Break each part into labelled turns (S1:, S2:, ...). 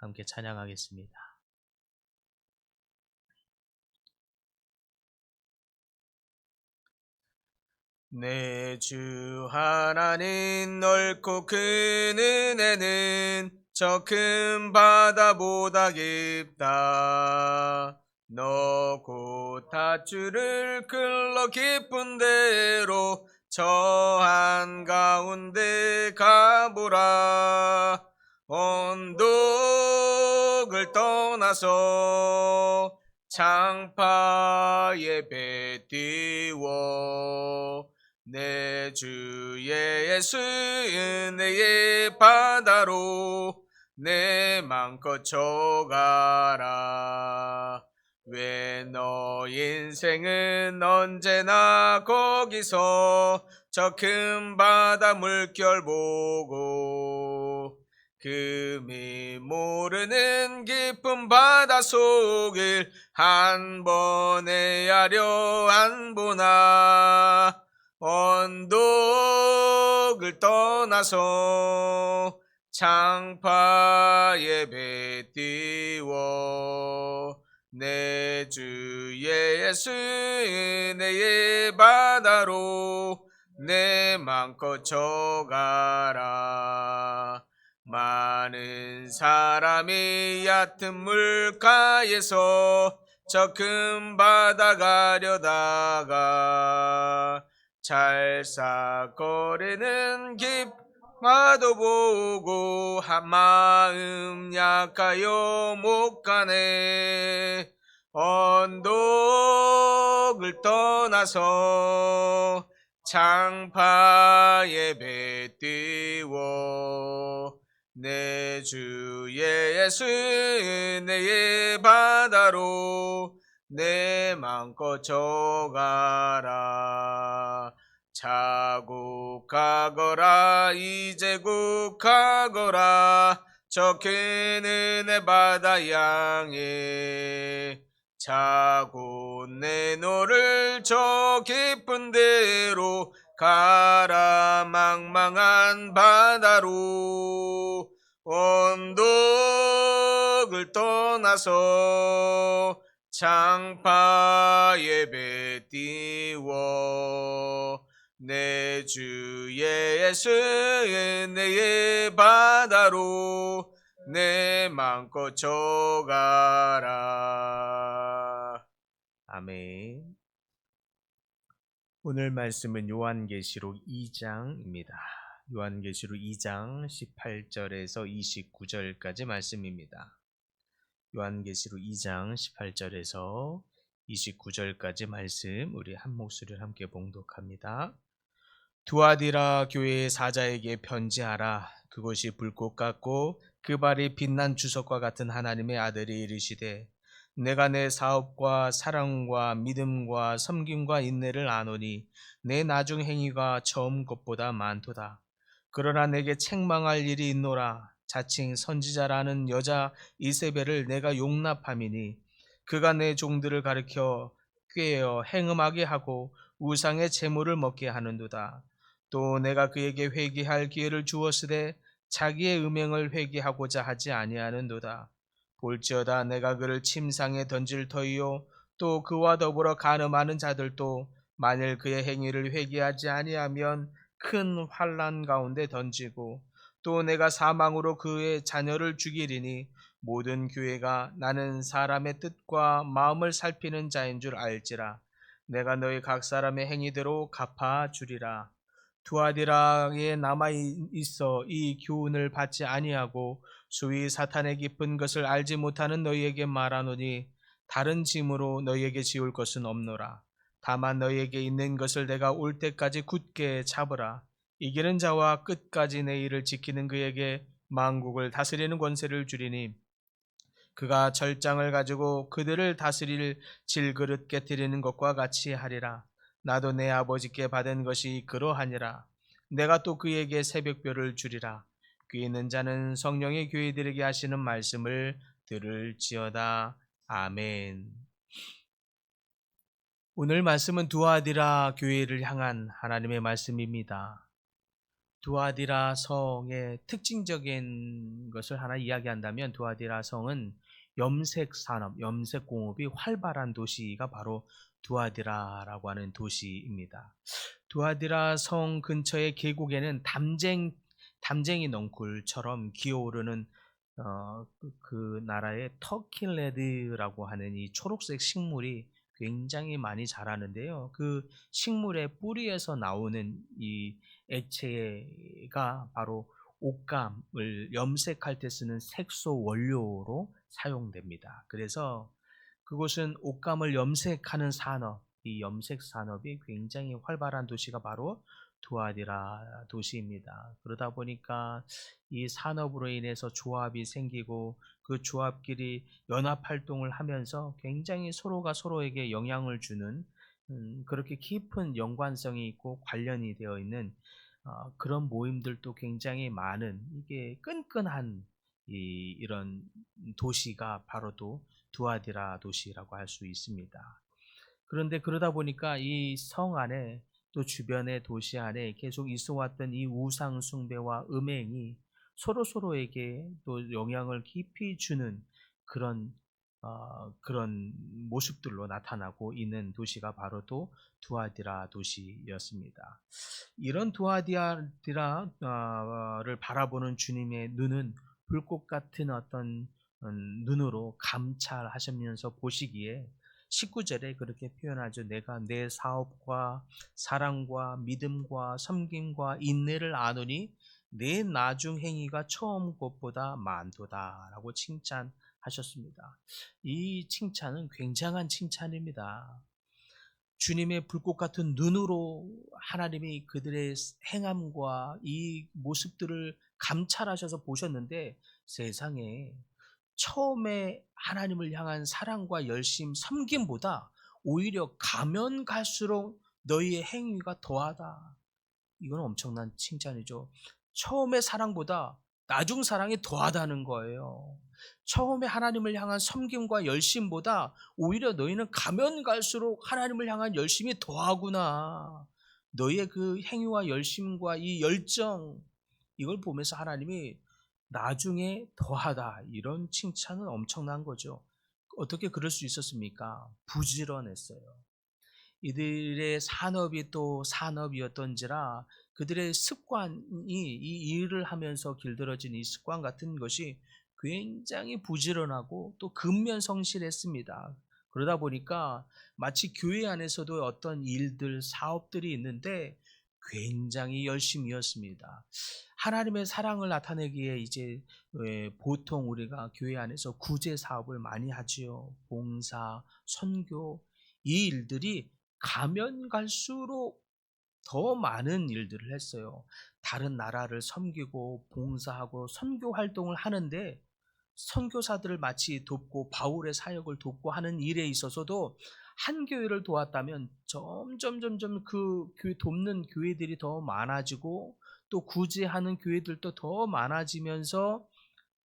S1: 함께 찬양하겠습니다. 내주 하나님 넓고 큰 은혜는 저 큰 바다보다 깊다. 너곧 닷줄을 끌러 깊은 대로 저 한가운데 가보라. 언덕을 떠나서 창파에 배 띄워 내주 예수 은혜의 바다로 내 맘껏 쳐가라. 왜 너 인생은 언제나 거기서 저 큰 바다 물결 보고 금이 모르는 깊은 바다 속을 한 번에 하려 안 보나. 언덕을 떠나서 창파에 배 띄워 내 주 예수 은혜의 바다로 내 맘껏 쳐가라 많은 사람이 얕은 물가에서 저 큰 바다 가려다가 찰싹거리는 깊마도 보고 한 마음 약하여 못 가네. 언덕을 떠나서 창파에 배 띄워 내 주 예수 은혜의 바다로 내 맘껏 쳐가라. 자국하거라 이제 국하거라. 저큰 은혜 바다 향해 자고 내 노를 저 깊은 데로 가라 망망한 바다로 언덕을 떠나서 창파에 배 띄워 내 주 예수 은혜의 바다로 내 맘껏 쳐가라. 아멘 오늘 말씀은 요한계시록 2장입니다. 요한계시록 2장 18절에서 29절까지 말씀입니다. 요한계시록 2장 18절에서 29절까지 말씀 우리 한 목소리를 함께 봉독합니다. 두아디라 교회의 사자에게 편지하라. 그것이 불꽃 같고 그 발이 빛난 주석과 같은 하나님의 아들이 이르시되 내가 내 사업과 사랑과 믿음과 섬김과 인내를 아노니 내 나중 행위가 처음 것보다 많도다. 그러나 내게 책망할 일이 있노라. 자칭 선지자라는 여자 이세벨을 내가 용납함이니 그가 내 종들을 가리켜 꾀어 행음하게 하고 우상의 재물을 먹게 하는도다. 또 내가 그에게 회개할 기회를 주었으되 자기의 음행을 회개하고자 하지 아니하는도다. 볼지어다 내가 그를 침상에 던질 터이요. 또 그와 더불어 간음하는 자들도 만일 그의 행위를 회개하지 아니하면 큰 환란 가운데 던지고 또 내가 사망으로 그의 자녀를 죽이리니 모든 교회가 나는 사람의 뜻과 마음을 살피는 자인 줄 알지라. 내가 너희 각 사람의 행위대로 갚아 주리라. 두아디라에 남아 있어 이 교훈을 받지 아니하고 소위 사탄의 깊은 것을 알지 못하는 너희에게 말하노니 다른 짐으로 너희에게 지울 것은 없노라 다만 너희에게 있는 것을 내가 올 때까지 굳게 잡으라 이기는 자와 끝까지 내 일을 지키는 그에게 만국을 다스리는 권세를 주리니 그가 절장을 가지고 그들을 다스릴 질그릇 깨뜨리는 것과 같이 하리라. 나도 내 아버지께 받은 것이 그러하니라. 내가 또 그에게 새벽별을 주리라. 귀 있는 자는 성령의 교회들에게 하시는 말씀을 들을지어다. 아멘. 오늘 말씀은 두아디라 교회를 향한 하나님의 말씀입니다. 두아디라 성의 특징적인 것을 하나 이야기한다면 두아디라 성은 염색 산업, 염색 공업이 활발한 도시가 바로 두아디라라고 하는 도시입니다. 두아디라 성 근처의 계곡에는 담쟁 담쟁이 넝쿨처럼 기어오르는 어, 그, 그 나라의 터킬레드라고 하는 이 초록색 식물이 굉장히 많이 자라는데요. 그 식물의 뿌리에서 나오는 이 액체가 바로 옷감을 염색할 때 쓰는 색소 원료로 사용됩니다. 그래서 그곳은 옷감을 염색하는 산업, 이 염색 산업이 굉장히 활발한 도시가 바로 두아디라 도시입니다. 그러다 보니까 이 산업으로 인해서 조합이 생기고 그 조합끼리 연합 활동을 하면서 굉장히 서로가 서로에게 영향을 주는 음, 그렇게 깊은 연관성이 있고 관련이 되어 있는 어, 그런 모임들도 굉장히 많은 이게 끈끈한 이, 이런 도시가 바로 또 두아디라 도시라고 할 수 있습니다. 그런데 그러다 보니까 이 성 안에 또 주변의 도시 안에 계속 있어 왔던 이 우상 숭배와 음행이 서로 서로에게 또 영향을 깊이 주는 그런 어, 그런 모습들로 나타나고 있는 도시가 바로 또 두아디라 도시였습니다. 이런 두아디라를 바라보는 주님의 눈은 불꽃 같은 어떤 음, 눈으로 감찰하시면서 보시기에 19절에 그렇게 표현하죠. 내가 내 사업과 사랑과 믿음과 섬김과 인내를 아노니 내 나중 행위가 처음 것보다 많도다라고 칭찬하셨습니다. 이 칭찬은 굉장한 칭찬입니다. 주님의 불꽃 같은 눈으로 하나님이 그들의 행함과 이 모습들을 감찰하셔서 보셨는데 세상에 처음에 하나님을 향한 사랑과 열심, 섬김보다 오히려 가면 갈수록 너희의 행위가 더하다. 이건 엄청난 칭찬이죠. 처음에 사랑보다 나중 사랑이 더하다는 거예요. 처음에 하나님을 향한 섬김과 열심보다 오히려 너희는 가면 갈수록 하나님을 향한 열심이 더하구나. 너희의 그 행위와 열심과 이 열정, 이걸 보면서 하나님이 나중에 더하다 이런 칭찬은 엄청난 거죠. 어떻게 그럴 수 있었습니까? 부지런했어요. 이들의 산업이 또 산업이었던지라 그들의 습관이 이 일을 하면서 길들어진 이 습관 같은 것이 굉장히 부지런하고 또 근면 성실했습니다. 그러다 보니까 마치 교회 안에서도 어떤 일들, 사업들이 있는데 굉장히 열심이었습니다. 하나님의 사랑을 나타내기에 이제 보통 우리가 교회 안에서 구제 사업을 많이 하지요. 봉사, 선교 이 일들이 가면 갈수록 더 많은 일들을 했어요. 다른 나라를 섬기고 봉사하고 선교 활동을 하는데 선교사들을 마치 돕고 바울의 사역을 돕고 하는 일에 있어서도 한 교회를 도왔다면 점점 점점 그 교회 돕는 교회들이 더 많아지고 또 구제하는 교회들도 더 많아지면서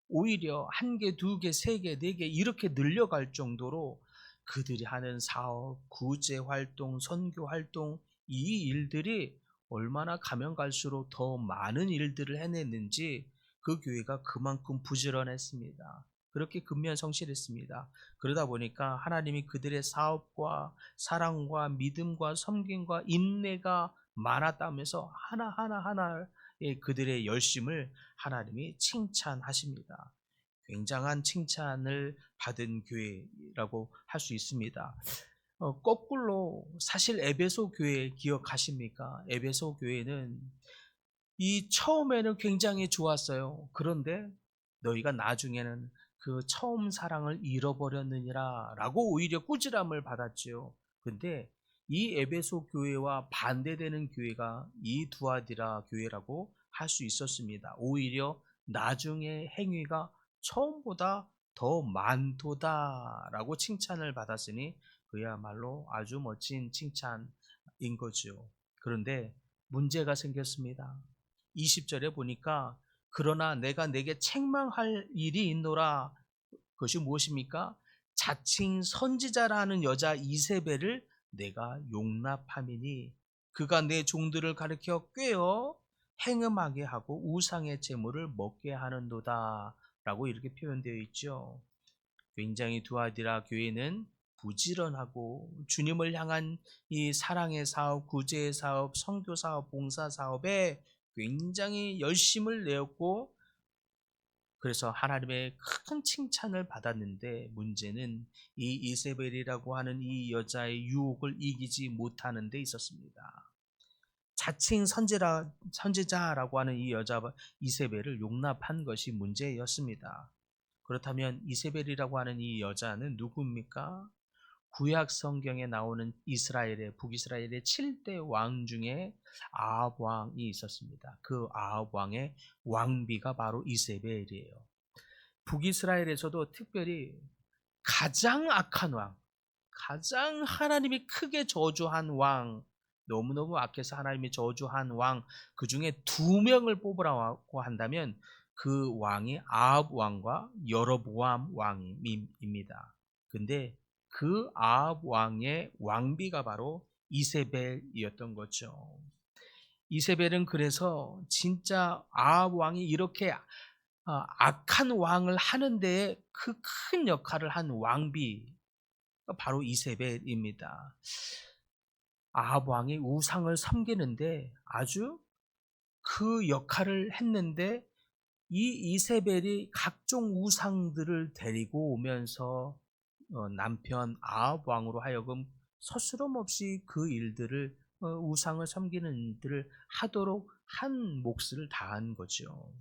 S1: 오히려 한 개, 두 개, 세 개, 네 개 이렇게 늘려갈 정도로 그들이 하는 사업, 구제 활동, 선교 활동 이 일들이 얼마나 가면 갈수록 더 많은 일들을 해냈는지 그 교회가 그만큼 부지런했습니다. 그렇게 근면 성실했습니다. 그러다 보니까 하나님이 그들의 사업과 사랑과 믿음과 섬김과 인내가 많았다면서 하나하나 하나의 그들의 열심을 하나님이 칭찬하십니다. 굉장한 칭찬을 받은 교회라고 할 수 있습니다. 어, 거꾸로 사실 에베소 교회 기억하십니까? 에베소 교회는 이 처음에는 굉장히 좋았어요. 그런데 너희가 나중에는 그 처음 사랑을 잃어버렸느니라 라고 오히려 꾸지람을 받았지요. 근데 이 에베소 교회와 반대되는 교회가 이 두아디라 교회라고 할 수 있었습니다. 오히려 나중에 행위가 처음보다 더 많도다라고 칭찬을 받았으니 그야말로 아주 멋진 칭찬인 거죠. 그런데 문제가 생겼습니다. 20절에 보니까 그러나 내가 내게 책망할 일이 있노라. 그것이 무엇입니까? 자칭 선지자라는 여자 이세벨을 내가 용납함이니 그가 내 종들을 가르켜 꿰어 행음하게 하고 우상의 재물을 먹게 하는도다. 라고 이렇게 표현되어 있죠. 굉장히 두아디라 교회는 부지런하고 주님을 향한 이 사랑의 사업, 구제의 사업, 성교 사업, 봉사 사업에 굉장히 열심을 내었고 그래서 하나님의 큰 칭찬을 받았는데 문제는 이 이세벨이라고 하는 이 여자의 유혹을 이기지 못하는 데 있었습니다. 자칭 선지라, 선지자라고 하는 이 여자 이세벨을 용납한 것이 문제였습니다. 그렇다면 이세벨이라고 하는 이 여자는 누구입니까? 구약 성경에 나오는 이스라엘의 북이스라엘의 7대 왕 중에 아합 왕이 있었습니다. 그 아합 왕의 왕비가 바로 이세벨이에요. 북이스라엘에서도 특별히 가장 악한 왕, 가장 하나님이 크게 저주한 왕, 너무너무 악해서 하나님이 저주한 왕, 그 중에 두 명을 뽑으라고 한다면 그 왕이 아합 왕과 여로보암 왕입니다. 근데 그 아합 왕의 왕비가 바로 이세벨이었던 거죠. 이세벨은 그래서 진짜 아합 왕이 이렇게 아, 악한 왕을 하는데 그 큰 역할을 한 왕비 바로 이세벨입니다. 아합 왕이 우상을 섬기는데 아주 그 역할을 했는데 이 이세벨이 각종 우상들을 데리고 오면서 어, 남편 아합 왕으로 하여금 서스럼 없이 그 일들을 어, 우상을 섬기는 일들을 하도록 한 몫을 다한 거죠.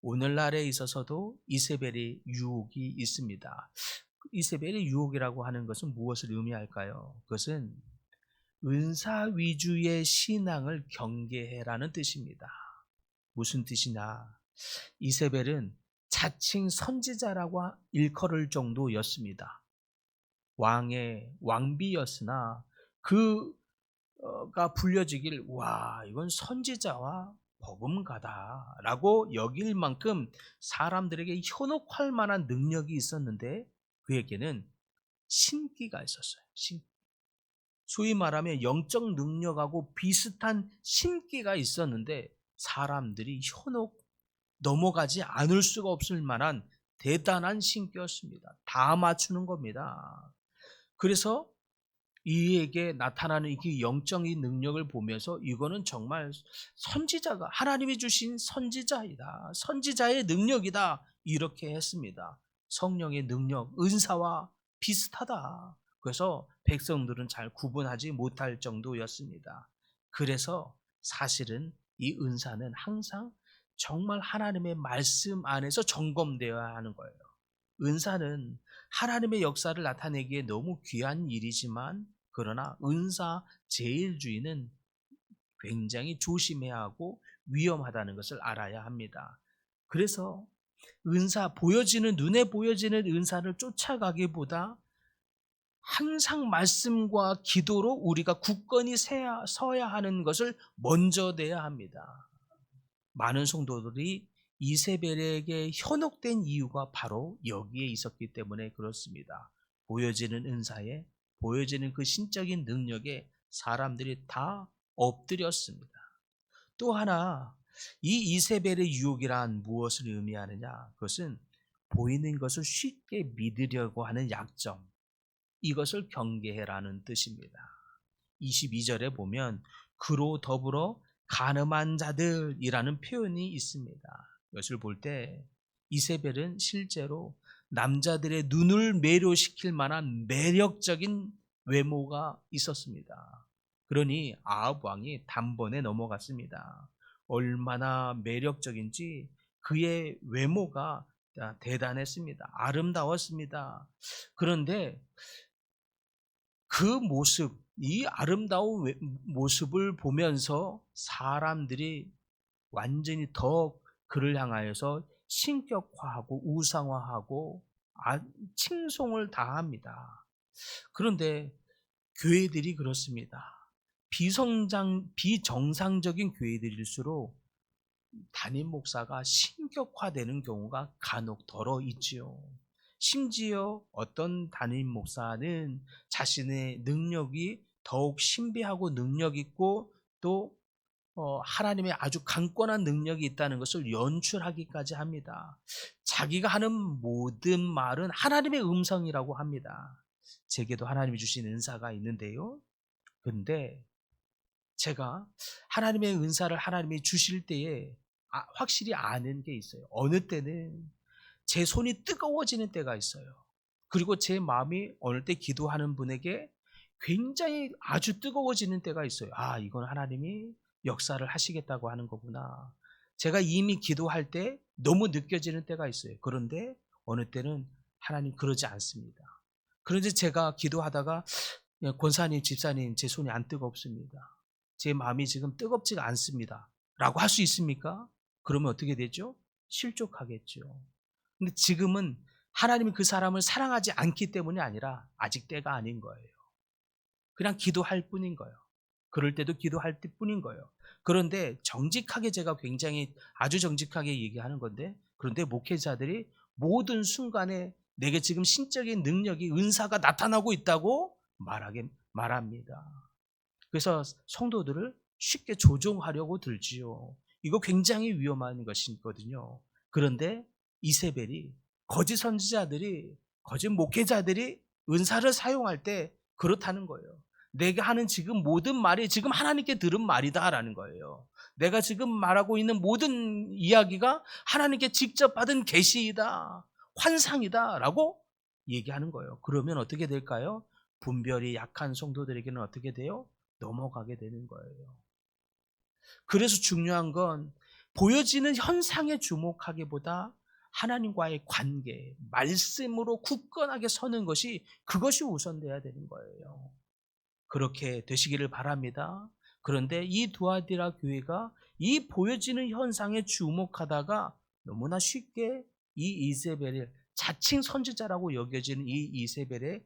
S1: 오늘날에 있어서도 이세벨의 유혹이 있습니다. 이세벨의 유혹이라고 하는 것은 무엇을 의미할까요? 그것은 은사 위주의 신앙을 경계해라는 뜻입니다. 무슨 뜻이냐? 이세벨은 자칭 선지자라고 일컬을 정도였습니다. 왕의 왕비였으나 그가 불려지길 와 이건 선지자와 버금가다라고 여길 만큼 사람들에게 현혹할 만한 능력이 있었는데 그에게는 신기가 있었어요. 신 소위 말하면 영적 능력하고 비슷한 신기가 있었는데 사람들이 현혹 넘어가지 않을 수가 없을 만한 대단한 신기였습니다. 다 맞추는 겁니다. 그래서 이에게 나타나는 이 영적인 능력을 보면서 이거는 정말 선지자가 하나님이 주신 선지자이다. 선지자의 능력이다. 이렇게 했습니다. 성령의 능력, 은사와 비슷하다. 그래서 백성들은 잘 구분하지 못할 정도였습니다. 그래서 사실은 이 은사는 항상 정말 하나님의 말씀 안에서 점검되어야 하는 거예요. 은사는 하나님의 역사를 나타내기에 너무 귀한 일이지만 그러나 은사 제일주의는 굉장히 조심해야 하고 위험하다는 것을 알아야 합니다. 그래서 은사 보여지는 눈에 보여지는 은사를 쫓아가기보다 항상 말씀과 기도로 우리가 굳건히 서야 하는 것을 먼저 내야 합니다. 많은 성도들이 이세벨에게 현혹된 이유가 바로 여기에 있었기 때문에 그렇습니다. 보여지는 은사에 보여지는 그 신적인 능력에 사람들이 다 엎드렸습니다. 또 하나 이 이세벨의 유혹이란 무엇을 의미하느냐? 그것은 보이는 것을 쉽게 믿으려고 하는 약점. 이것을 경계해라는 뜻입니다. 22절에 보면 그로 더불어 가늠한 자들이라는 표현이 있습니다. 이것을 볼 때 이세벨은 실제로 남자들의 눈을 매료시킬 만한 매력적인 외모가 있었습니다. 그러니 아합 왕이 단번에 넘어갔습니다. 얼마나 매력적인지 그의 외모가 대단했습니다. 아름다웠습니다. 그런데 그 모습, 이 아름다운 외- 모습을 보면서 사람들이 완전히 더 그를 향하여서 신격화하고 우상화하고 아- 칭송을 다합니다. 그런데 교회들이 그렇습니다. 비성장, 비정상적인 교회들일수록 담임 목사가 신격화되는 경우가 간혹 덜어 있지요. 심지어 어떤 담임 목사는 자신의 능력이 더욱 신비하고 능력 있고 또 어, 하나님의 아주 강권한 능력이 있다는 것을 연출하기까지 합니다. 자기가 하는 모든 말은 하나님의 음성이라고 합니다. 제게도 하나님이 주신 은사가 있는데요. 근데 제가 하나님의 은사를 하나님이 주실 때에 아- 확실히 아는 게 있어요. 어느 때는 제 손이 뜨거워지는 때가 있어요. 그리고 제 마음이 어느 때 기도하는 분에게 굉장히 아주 뜨거워지는 때가 있어요. 아, 이건 하나님이 역사를 하시겠다고 하는 거구나. 제가 이미 기도할 때 너무 느껴지는 때가 있어요. 그런데 어느 때는 하나님 그러지 않습니다. 그런데 제가 기도하다가 야, 권사님, 집사님, 제 손이 안 뜨겁습니다. 제 마음이 지금 뜨겁지가 않습니다. 라고 할 수 있습니까? 그러면 어떻게 되죠? 실족하겠죠. 근데 지금은 하나님이 그 사람을 사랑하지 않기 때문이 아니라 아직 때가 아닌 거예요. 그냥 기도할 뿐인 거예요. 그럴 때도 기도할 뿐인 거예요. 그런데 정직하게 제가 굉장히 아주 정직하게 얘기하는 건데 그런데 목회자들이 모든 순간에 내게 지금 신적인 능력이 은사가 나타나고 있다고 말하게 말합니다. 그래서 성도들을 쉽게 조종하려고 들지요. 이거 굉장히 위험한 것이거든요. 그런데 이세벨이 거짓 선지자들이 거짓 목회자들이 은사를 사용할 때 그렇다는 거예요. 내가 하는 지금 모든 말이 지금 하나님께 들은 말이다라는 거예요. 내가 지금 말하고 있는 모든 이야기가 하나님께 직접 받은 계시이다, 환상이다라고 얘기하는 거예요. 그러면 어떻게 될까요? 분별이 약한 성도들에게는 어떻게 돼요? 넘어가게 되는 거예요. 그래서 중요한 건 보여지는 현상에 주목하기보다 하나님과의 관계, 말씀으로 굳건하게 서는 것이 그것이 우선돼야 되는 거예요. 그렇게 되시기를 바랍니다. 그런데 이 두아디라 교회가 이 보여지는 현상에 주목하다가 너무나 쉽게 이 이세벨을 자칭 선지자라고 여겨지는 이 이세벨의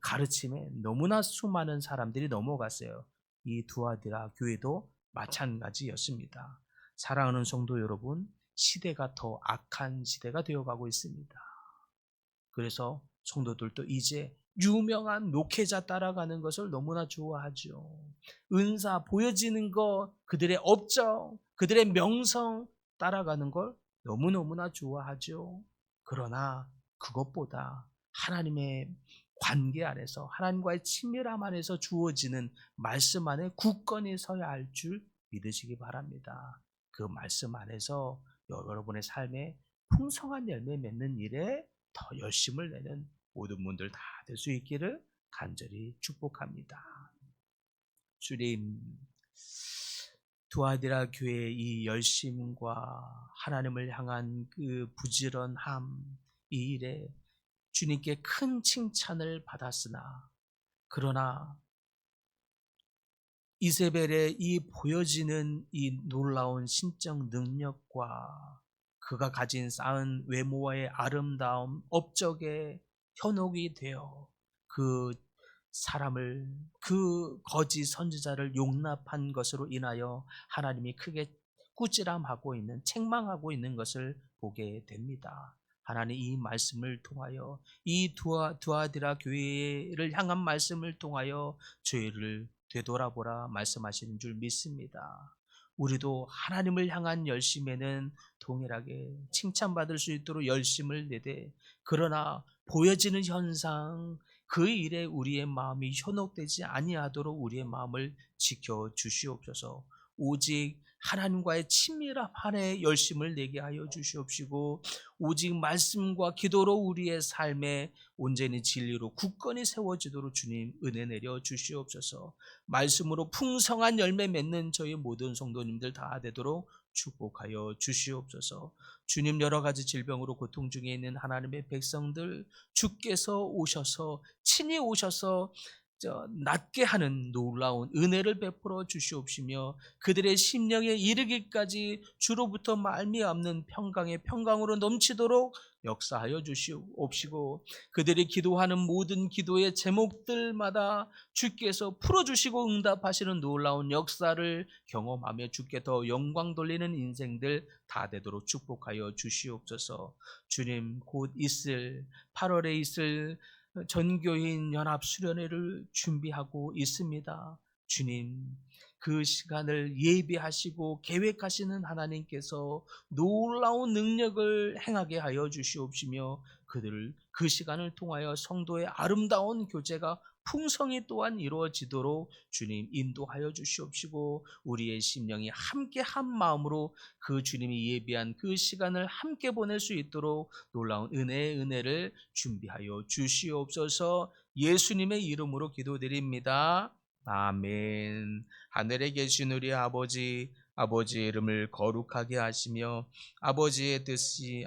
S1: 가르침에 너무나 수많은 사람들이 넘어갔어요. 이 두아디라 교회도 마찬가지였습니다. 사랑하는 성도 여러분, 시대가 더 악한 시대가 되어가고 있습니다. 그래서 성도들도 이제 유명한 목회자 따라가는 것을 너무나 좋아하죠. 은사 보여지는 것, 그들의 업적, 그들의 명성 따라가는 걸 너무너무나 좋아하죠. 그러나 그것보다 하나님의 관계 안에서 하나님과의 친밀함 안에서 주어지는 말씀 안에 굳건히 서야 할 줄 믿으시기 바랍니다. 그 말씀 안에서 여러분의 삶에 풍성한 열매 맺는 일에 더 열심을 내는 모든 분들 다 될 수 있기를 간절히 축복합니다. 주님, 두아디라 교회의 이 열심과 하나님을 향한 그 부지런함, 이 일에 주님께 큰 칭찬을 받았으나, 그러나 이세벨의 이 보여지는 이 놀라운 신적 능력과 그가 가진 쌓은 외모와의 아름다움, 업적의 현혹이 되어 그 사람을 그 거짓 선지자를 용납한 것으로 인하여 하나님이 크게 꾸지람하고 있는 책망하고 있는 것을 보게 됩니다. 하나님 이 말씀을 통하여 이 두아 두아디라 교회를 향한 말씀을 통하여 죄를 되돌아보라 말씀하시는 줄 믿습니다. 우리도 하나님을 향한 열심에는 동일하게 칭찬받을 수 있도록 열심을 내되 그러나 보여지는 현상 그 일에 우리의 마음이 현혹되지 아니하도록 우리의 마음을 지켜 주시옵소서. 오직 하나님과의 친밀한 한에 열심을 내게 하여 주시옵시고 오직 말씀과 기도로 우리의 삶에 온전히 진리로 굳건히 세워지도록 주님 은혜 내려 주시옵소서. 말씀으로 풍성한 열매 맺는 저희 모든 성도님들 다 되도록 축복하여 주시옵소서. 주님 여러 가지 질병으로 고통 중에 있는 하나님의 백성들 주께서 오셔서 친히 오셔서 저 낫게 하는 놀라운 은혜를 베풀어 주시옵시며 그들의 심령에 이르기까지 주로부터 말미암는 평강의 평강으로 넘치도록 역사하여 주시옵시고 그들이 기도하는 모든 기도의 제목들마다 주께서 풀어주시고 응답하시는 놀라운 역사를 경험하며 주께 더 영광 돌리는 인생들 다 되도록 축복하여 주시옵소서. 주님 곧 있을 8월에 있을 전교인 연합 수련회를 준비하고 있습니다. 주님, 그 시간을 예비하시고 계획하시는 하나님께서 놀라운 능력을 행하게 하여 주시옵시며 그들을 그 시간을 통하여 성도의 아름다운 교제가 풍성이 또한 이루어지도록 주님 인도하여 주시옵시고 우리의 심령이 함께 한 마음으로 그 주님이 예비한 그 시간을 함께 보낼 수 있도록 놀라운 은혜의 은혜를 준비하여 주시옵소서 예수님의 이름으로 기도드립니다. 아멘. 하늘에 계신 우리 아버지, 아버지의 이름을 거룩하게 하시며 아버지의 뜻이